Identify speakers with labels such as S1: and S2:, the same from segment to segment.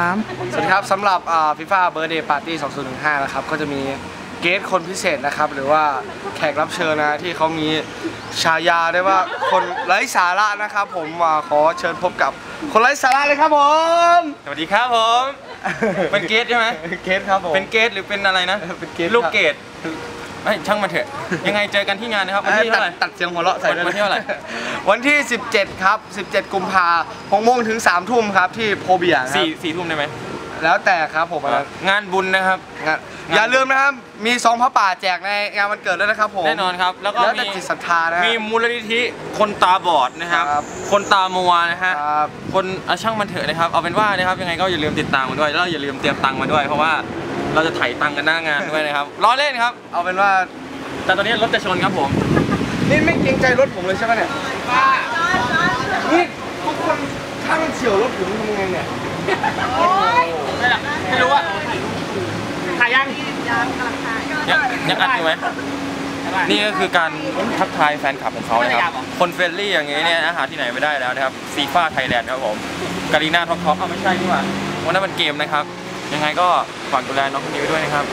S1: สาม
S2: สวัสดีครับสำหรับฟีฟ่าเบ r ร์ d เดย์ปาร์ตี้2015 นะครับ ก็จะมีเกสคนพิเศษนะครับ หรือว่าแขกรับเชิญนะ ที่เขามีฉายาได้ว่าคนไร้สาระนะครับ ผมมาขอเชิญพบกับคนไร้สาระเลยครับผม
S3: สวัสดีครับผม เป็นเกสใช่ไหม
S2: เกสครับผม
S3: เป็นเกสหรือเป็นอะไรนะ
S2: เป็นเกส
S3: ลูกเกด เอ้ยช่างมันเถอะ ยังไงเจอกันที่งานนะครับวันที่
S2: ตั
S3: เท่า
S2: ด
S3: ไหร่
S2: ตัดเสียงหัวเราะใส่
S3: วันที่เท่าไหร่
S2: วันที่ 17 ครับ 17 กุมภาหกโมงถึง3ทุ่มครับที่โพเบียร์ครับ
S3: สี่สี่ทุ่มได้ไหม
S2: แล้วแต่ครับผมอันนั้น
S3: งานบุญนะครับ
S2: งานอย่าลืมนะครับ มีซองพระป่าแจกในงานวันเกิดด้วยนะครับผม
S3: แน่นอนครับ แล้วก็
S2: แล้วแต่
S3: มี
S2: จิตศรัทธานะ
S3: มีมูลนิธิคนตาบอดนะครับ
S2: ครับ
S3: คนตามัวนะฮะ
S2: ครับ
S3: คนเอาช่างมันเถอะนะครับ เอาเป็นว่านะครับยังไงก็อย่าลืมติดตามมาด้วยแล้วอย่าลืมเตรียมตังค์มาด้วยเพราะว่า เราจะไถ่ตังค์กันหน้างานด้วยนะครับล้อเล่นครับ
S2: เอาเป็นว่า
S3: แต่ตอนนี้รถจะชนครับผม
S2: นี่ไม่เกรงใจรถผมเลยใช่ไหมเนี่ยนี่ทุกคนข้างเฉียวรถผมทำไงเนี่ย
S3: ไม่รู้ว่าถ่ายยังยังยังอัดอยู่ไหมนี่ก็คือการทักทายแฟนคลับของเขานะครับ คนเฟรนลี่อย่างงี้เนี่ยนะหาที่ไหนไม่ได้แล้วนะครับซีฟ้าไทยแลนด์ครับผมการีนาท็อกท็อกเอาไม่ใช่ดีกว่าวันนั้นมันเกมนะครับ ยังไงก็ฝากดูแลน้องคนนี้ไว้ด้วยนะครับ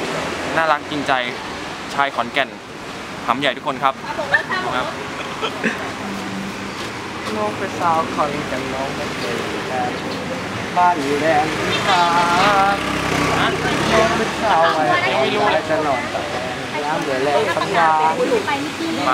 S3: น่ารักจริงใจชายขอนแก่นหำใหญ่ทุกคนครับครับ
S2: น้องไปสาวคอนกันน้องไม่เคยแลนบ้านอยู่แดนพิพาน้องเป็นสาวไว้ไม่รู้จะนอนแต่น้ำเดือดแรงสัญญา
S3: ไป